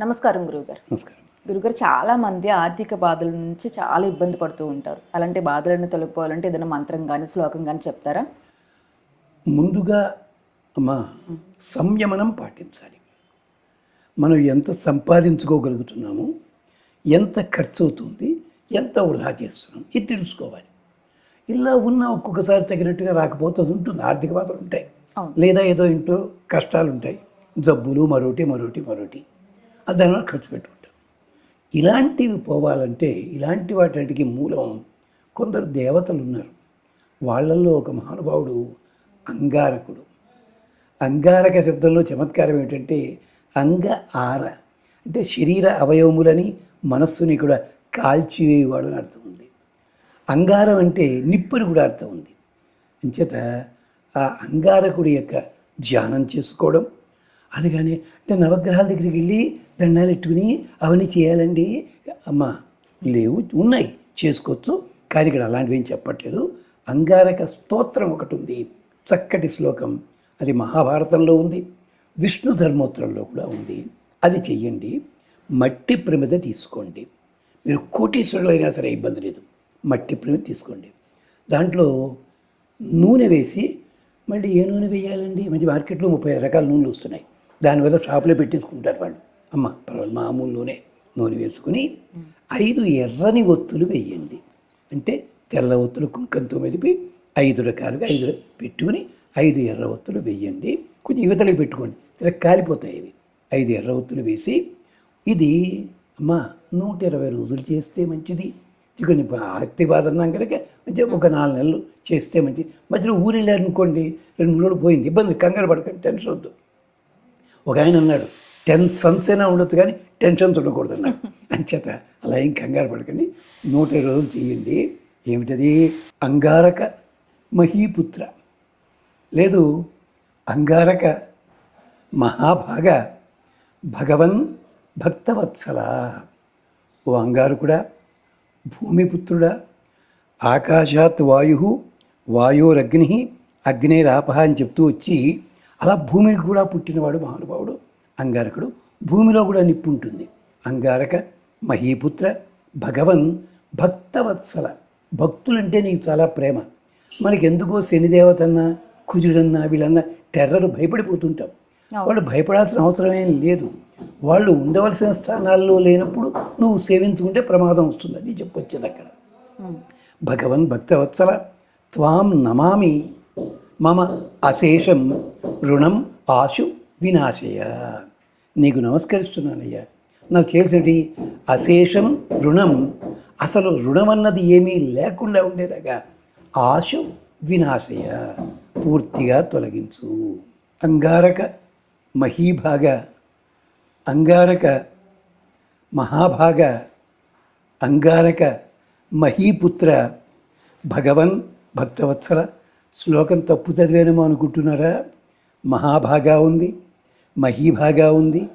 నమస్కారం గురువుగారు. నమస్కారం. గురుగారు చాలా మంది ఆర్థిక బాధల నుంచి చాలా ఇబ్బంది పడుతూ ఉంటారు. అలాంటి బాధలను తొలగిపోవాలంటే ఏదైనా మంత్రం కానీ శ్లోకం కానీ చెప్తారా? ముందుగా అమ్మా సంయమనం పాటించాలి. మనం ఎంత సంపాదించుకోగలుగుతున్నాము ఎంత ఖర్చు అవుతుంది ఎంత వృధా చేస్తున్నాం ఇది తెలుసుకోవాలి. ఇలా ఉన్న ఒక్కొక్కసారి తగినట్టుగా రాకపోతుంది ఉంటుంది. ఆర్థిక బాధలు ఉంటాయి. లేదా ఏదో ఇంట్లో కష్టాలు ఉంటాయి జబ్బులు మరోటి మరోటి మరోటి. దానివల్ల ఖర్చు పెట్టుకుంటాం. ఇలాంటివి పోవాలంటే ఇలాంటి వాటికి మూలం కొందరు దేవతలు ఉన్నారు. వాళ్ళల్లో ఒక మహానుభావుడు అంగారకుడు. అంగారక శబ్దంలో చమత్కారం ఏమిటంటే అంగ ఆర అంటే శరీర అవయవములని మనస్సుని కూడా కాల్చివేయవాడు అని అర్థం ఉంది. అంగారం అంటే నిప్పుని కూడా అర్థం ఉంది. అంచేత ఆ అంగారకుడి యొక్క ధ్యానం చేసుకోవడం అనగానే అంటే నవగ్రహాల దగ్గరికి వెళ్ళి దండాలు పెట్టుకుని అవన్నీ చేయాలండి. అమ్మ లేవు ఉన్నాయి చేసుకోవచ్చు. కానీ ఇక్కడ అలాంటివి ఏం చెప్పట్లేదు. అంగారక స్తోత్రం ఒకటి ఉంది. చక్కటి శ్లోకం. అది మహాభారతంలో ఉంది. విష్ణు ధర్మోత్తరంలో కూడా ఉంది. అది చెయ్యండి. మట్టి ప్రమిద తీసుకోండి. మీరు కోటీశ్వరులు అయినా సరే ఇబ్బంది లేదు. మట్టి ప్రమిద తీసుకోండి. దాంట్లో నూనె వేసి మళ్ళీ ఏ నూనె వేయాలండి? మంచి మార్కెట్లో ముప్పై రకాల నూనెలు వస్తున్నాయి. దానివల్ల షాపులో పెట్టేసుకుంటారు వాళ్ళు. అమ్మ పర్వాలేదు మామూలు నూనె నూనె వేసుకుని ఐదు ఎర్రని ఒత్తులు వేయండి అంటే తెల్ల ఒత్తులు కుంకంతో మెదిపి ఐదు రకాలుగా ఐదు పెట్టుకుని ఐదు ఎర్ర ఒత్తులు వేయండి కొంచెం యువతలకి పెట్టుకోండి. ఇలా కాలిపోతాయి ఇవి. ఐదు ఎర్ర ఒత్తులు వేసి ఇది అమ్మా నూట ఇరవై రోజులు చేస్తే మంచిది. చికెన్ ఆర్తి అన్నాం కనుక మంచిగా ఒక నాలుగు నెలలు చేస్తే మంచిది. మధ్యలో ఊరు అనుకోండి రెండు మూడు రోజులు పోయింది. ఇబ్బంది కంగారు పడకండి టెన్షన్ వద్దు. ఒక ఆయన అన్నాడు టెన్ సన్స్ అయినా ఉండొచ్చు కానీ టెన్షన్స్ ఉండకూడదు అన్నాడు. అంచేత అలా ఏం కంగారు పడకండి నూట ఇరవై రోజులు చేయండి. ఏమిటది? అంగారక మహీపుత్ర. లేదు అంగారక మహాభాగ భగవన్ భక్తవత్సల. ఓ అంగారకుడా భూమిపుత్రుడా ఆకాశాత్ వాయు వాయోరగ్ని అగ్నేరాపహ అని చెప్తూ వచ్చి అలా భూమికి కూడా పుట్టినవాడు మహానుభావుడు అంగారకుడు. భూమిలో కూడా నిప్పు ఉంటుంది అంగారక మహీపుత్ర భగవన్ భక్తవత్సల. భక్తులంటే నీకు చాలా ప్రేమ. మనకి ఎందుకో శనిదేవతన్నా కుజుడన్నా వీళ్ళన్నా టెర్రర్ భయపడిపోతుంటాం. వాళ్ళు భయపడాల్సిన అవసరం ఏం లేదు. వాళ్ళు ఉండవలసిన స్థానాల్లో లేనప్పుడు నువ్వు సేవించుకుంటే ప్రమాదం వస్తుంది. అది చెప్పొచ్చేది అక్కడ. భగవన్ భక్తవత్సల త్వాం నమామి. మమ అశేషం రుణం ఆశు వినాశయ. నీకు నమస్కరిస్తున్నానయ్యా. నాకు చేసేటి అశేషం రుణం. అసలు రుణం అన్నది ఏమీ లేకుండా ఉండేదాకా ఆశు వినాశయ. పూర్తిగా తొలగించు. అంగారక మహీభాగ అంగారక మహాభాగ అంగారక మహీపుత్ర భగవన్ భక్తవత్సల శ్లోకం తప్పు చదివేనేమో అనుకుంటున్నారా? మహాభాగా ఉంది మహీభాగా ఉంది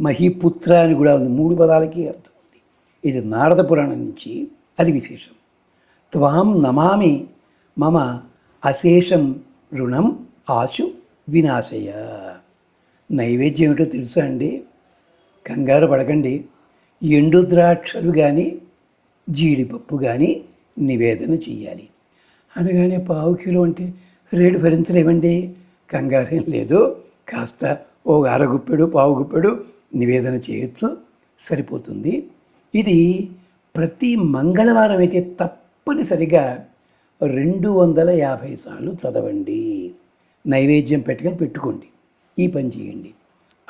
మహీపుత్ర అని కూడా ఉంది. మూడు పదాలకి అర్థం ఉంది. ఇది నారద పురాణం నుంచి అది విశేషం. త్వాం నమామి మమ అశేషం రుణం ఆశు వినాశయ. నైవేద్యం ఏమిటో తెలుసా అండి? కంగారు పడకండి. ఎండు ద్రాక్షలు కానీ జీడిపప్పు కానీ నివేదన చేయాలి అనగానే పావు కిలో అంటే రేటు భరించలేమండి. కంగారు లేదు. కాస్త ఓ అరగుప్పెడు పావు గుప్పెడు నివేదన చేయొచ్చు. సరిపోతుంది. ఇది ప్రతి మంగళవారం అయితే తప్పనిసరిగా రెండు వందల యాభై సార్లు చదవండి. నైవేద్యం పెట్టుకొని పెట్టుకోండి. ఈ పని చేయండి.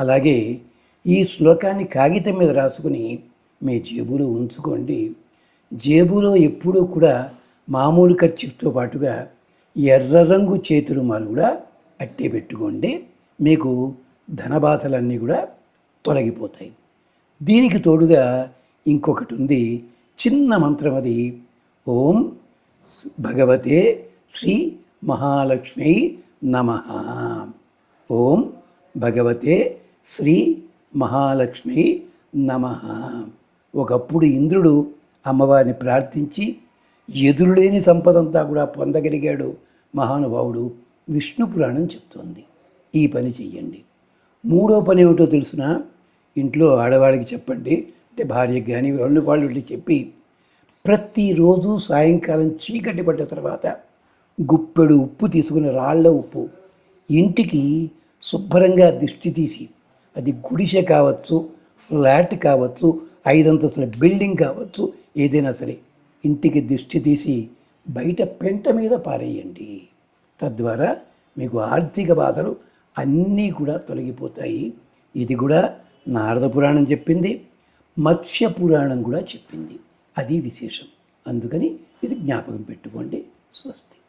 అలాగే ఈ శ్లోకాన్ని కాగితం మీద రాసుకుని మీ జేబులో ఉంచుకోండి. జేబులో ఎప్పుడూ కూడా మామూలు ఖర్చుతో పాటుగా ఎర్ర రంగు చేతులు మాలు కూడా అట్టే పెట్టుకోండి. మీకు ధనబాధలన్నీ కూడా తొలగిపోతాయి. దీనికి తోడుగా ఇంకొకటి ఉంది. చిన్న మంత్రం అది. ఓం భగవతే శ్రీ మహాలక్ష్మి నమ. ఓం భగవతే శ్రీ మహాలక్ష్మి నమ. ఒకప్పుడు ఇంద్రుడు అమ్మవారిని ప్రార్థించి ఎదురులేని సంపదంతా కూడా పొందగలిగాడు మహానుభావుడు విష్ణు పురాణం చెప్తోంది. ఈ పని చెయ్యండి. మూడో పని ఏమిటో తెలిసిన? ఇంట్లో ఆడవాళ్ళకి చెప్పండి. అంటే భార్యకి కానీ వాళ్ళు వాళ్ళు చెప్పి ప్రతిరోజు సాయంకాలం చీకటి పడ్డ తర్వాత గుప్పెడు ఉప్పు తీసుకుని రాళ్ళ ఉప్పు ఇంటికి శుభ్రంగా దిష్టి తీసి అది గుడిసె కావచ్చు ఫ్లాట్ కావచ్చు ఐదంతస్తుల బిల్డింగ్ కావచ్చు ఏదైనా సరే ఇంటికి దిష్టి తీసి బయట పెంట మీద పారేయండి. తద్వారా మీకు ఆర్థిక బాధలు అన్నీ కూడా తొలగిపోతాయి. ఇది కూడా నారద పురాణం చెప్పింది. మత్స్య పురాణం కూడా చెప్పింది. అది విశేషం. అందుకని ఇది జ్ఞాపకం పెట్టుకోండి. స్వస్తి.